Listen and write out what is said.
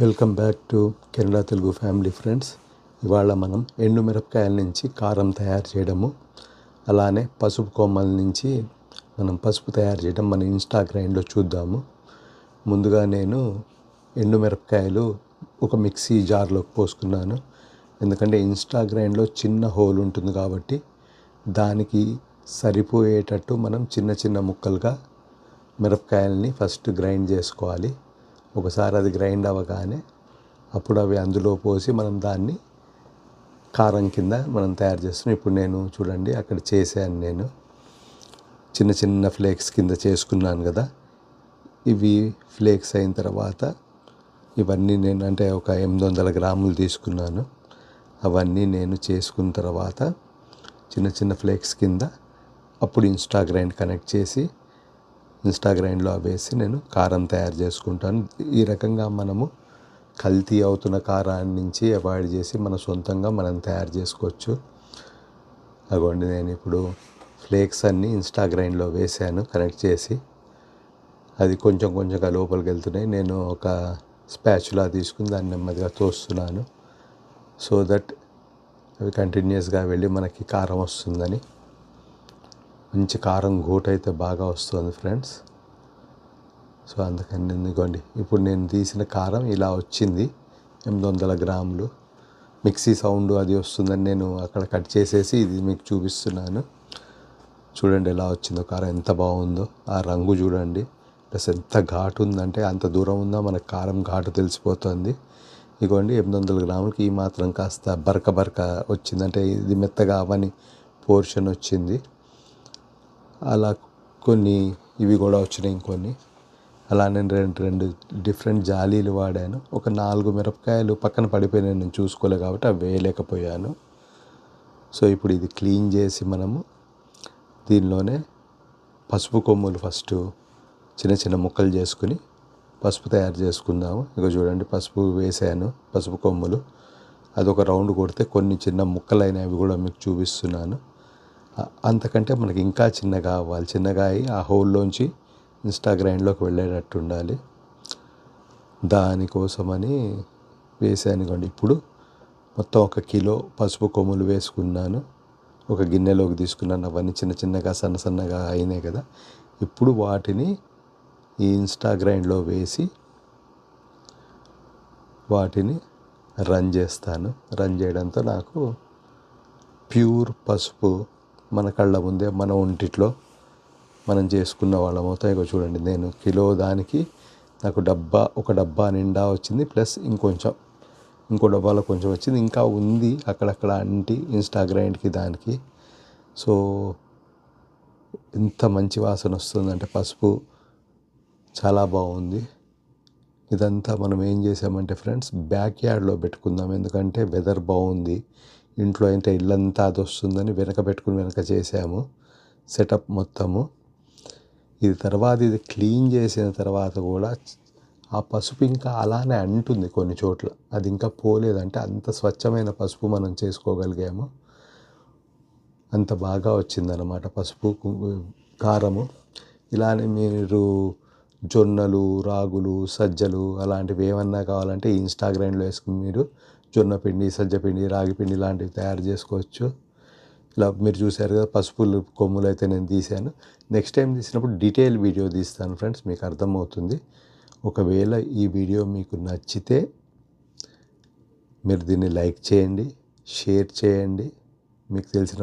Welcome back to Canada Telugu family friends. ఇవాళ మనం ఎండు మిరపకాయల నుంచి కారం తయారు చేయడము అలానే పసుపు కొమ్మల నుంచి మనం పసుపు తయారు చేయడం మన ఇన్స్టాగ్రామ్లో చూద్దాము. ముందుగా నేను ఎండు మిరపకాయలు ఒక మిక్సీ జార్లోకి పోసుకున్నాను. ఎందుకంటే ఇన్స్టాగ్రామ్లో చిన్న హోల్ ఉంటుంది కాబట్టి దానికి సరిపోయేటట్టు మనం చిన్న చిన్న ముక్కలుగా మిరపకాయలని ఫస్ట్ గ్రైండ్ చేసుకోవాలి. ఒకసారి అది గ్రైండ్ అవ్వగానే అప్పుడు అవి అందులో పోసి మనం దాన్ని కారం కింద మనం తయారు చేస్తున్నాం. ఇప్పుడు నేను చూడండి అక్కడ చేశాను నేను. చిన్న చిన్న ఫ్లేక్స్ కింద చేసుకున్నాను కదా. ఇవి ఫ్లేక్స్ అయిన తర్వాత ఇవన్నీ నేను అంటే ఒక ఎనిమిది వందల గ్రాములు తీసుకున్నాను. అవన్నీ నేను చేసుకున్న తర్వాత చిన్న చిన్న ఫ్లేక్స్ కింద అప్పుడు ఇన్స్టాగ్రైండ్ కనెక్ట్ చేసి ఇన్స్టాగ్రైండ్లో వేసి నేను కారం తయారు చేసుకుంటాను. ఈ రకంగా మనము కల్తీ అవుతున్న కారాన్ని నుంచి అవాయిడ్ చేసి మన సొంతంగా మనం తయారు చేసుకోవచ్చు. అగోండి నేను ఇప్పుడు ఫ్లేక్స్ అన్నీ ఇన్స్టాగ్రైండ్లో వేసాను కనెక్ట్ చేసి. అది కొంచెం కొంచెంగా లోపలికి వెళ్తున్నాయి. నేను ఒక స్పాచులా తీసుకుని దాన్ని నెమ్మదిగా తోస్తున్నాను. సో దట్ అవి కంటిన్యూస్గా వెళ్ళి మనకి కారం వస్తుందని మంచి కారం ఘోట్ అయితే బాగా వస్తుంది ఫ్రెండ్స్. సో అందుకని ఎందుకోండి ఇప్పుడు నేను తీసిన కారం ఇలా వచ్చింది ఎనిమిది వందల గ్రాములు. మిక్సీ సౌండ్ అది వస్తుందని నేను అక్కడ కట్ చేసేసి ఇది మీకు చూపిస్తున్నాను. చూడండి ఎలా వచ్చిందో కారం ఎంత బాగుందో ఆ రంగు చూడండి. ప్లస్ ఎంత ఘాటు ఉందంటే అంత దూరం ఉందో మనకు కారం ఘాటు తెలిసిపోతుంది. ఇదిగోండి ఎనిమిది వందల గ్రాములకి ఈ మాత్రం కాస్త బరక బరక వచ్చిందంటే ఇది మెత్తగా అవని పోర్షన్ వచ్చింది. అలా కొన్ని ఇవి కూడా వచ్చినాయి ఇంకొన్ని అలా నేను రెండు రెండు డిఫరెంట్ జాలీలు వాడాను. ఒక నాలుగు మిరపకాయలు పక్కన పడిపోయినాయి నేను చూసుకోలే కాబట్టి అవి వేయలేకపోయాను. సో ఇప్పుడు ఇది క్లీన్ చేసి మనము దీనిలోనే పసుపు కొమ్ములు ఫస్ట్ చిన్న చిన్న ముక్కలు చేసుకుని పసుపు తయారు చేసుకుందాము. ఇక చూడండి పసుపు వేసాను పసుపు కొమ్ములు. అదొక రౌండ్ కొడితే కొన్ని చిన్న ముక్కలైనవి కూడా మీకు చూపిస్తున్నాను. అంతకంటే మనకి ఇంకా చిన్నగా అవ్వాలి. చిన్నగా అయ్యి ఆ హోల్లోంచి ఇన్స్టాగ్రామ్లోకి వెళ్ళేటట్టు ఉండాలి దానికోసమని వేసాను ఇప్పుడు మొత్తం ఒక కిలో పసుపు కొమ్ములు వేసుకున్నాను. ఒక గిన్నెలోకి తీసుకున్నాను. అవన్నీ చిన్న చిన్నగా సన్న సన్నగా అయినాయి కదా. ఇప్పుడు వాటిని ఈ ఇన్స్టాగ్రామ్లో వేసి వాటిని రన్ చేస్తాను. రన్ చేయడంతో నాకు ప్యూర్ పసుపు మన కళ్ళ ముందే మన ఒంటిట్లో మనం చేసుకున్న వాళ్ళం అవుతాయి చూడండి. నేను కిలో దానికి నాకు డబ్బా ఒక డబ్బా నిండా వచ్చింది ప్లస్ ఇంకొంచెం ఇంకో డబ్బాలో కొంచెం వచ్చింది. ఇంకా ఉంది అక్కడక్కడ అంటి ఇన్స్టాగ్రామ్కి దానికి. సో ఎంత మంచి వాసన వస్తుందంటే పసుపు చాలా బాగుంది. ఇదంతా మనం ఏం చేసామంటే ఫ్రెండ్స్ బ్యాక్ యార్డ్లో పెట్టుకుందాం. ఎందుకంటే వెదర్ బాగుంది. ఇంట్లో అంటే ఇల్లంతా అది వస్తుందని వెనక పెట్టుకుని వెనక చేసాము సెటప్ మొత్తము. ఇది తర్వాత ఇది క్లీన్ చేసిన తర్వాత కూడా ఆ పసుపు ఇంకా అలానే అంటుంది కొన్ని చోట్ల. అది ఇంకా పోలేదంటే అంత స్వచ్ఛమైన పసుపు మనం చేసుకోగలిగాము. అంత బాగా వచ్చిందనమాట పసుపు కారము. ఇలానే మీరు జొన్నలు రాగులు సజ్జలు అలాంటివి ఏమన్నా కావాలంటే ఇన్స్టాగ్రామ్లో వేసుకుని మీరు జొన్నపిండి సజ్జపిండి సజ్జ పిండి లాంటివి తయారు చేసుకోవచ్చు. ఇలా మీరు చూసారు కదా పసుపులు కొమ్ములు అయితే నేను తీశాను. నెక్స్ట్ టైం తీసినప్పుడు డీటెయిల్ వీడియో తీస్తాను ఫ్రెండ్స్ మీకు అర్థమవుతుంది. ఒకవేళ ఈ వీడియో మీకు నచ్చితే మీరు దీన్ని లైక్ చేయండి షేర్ చేయండి. మీకు తెలిసిన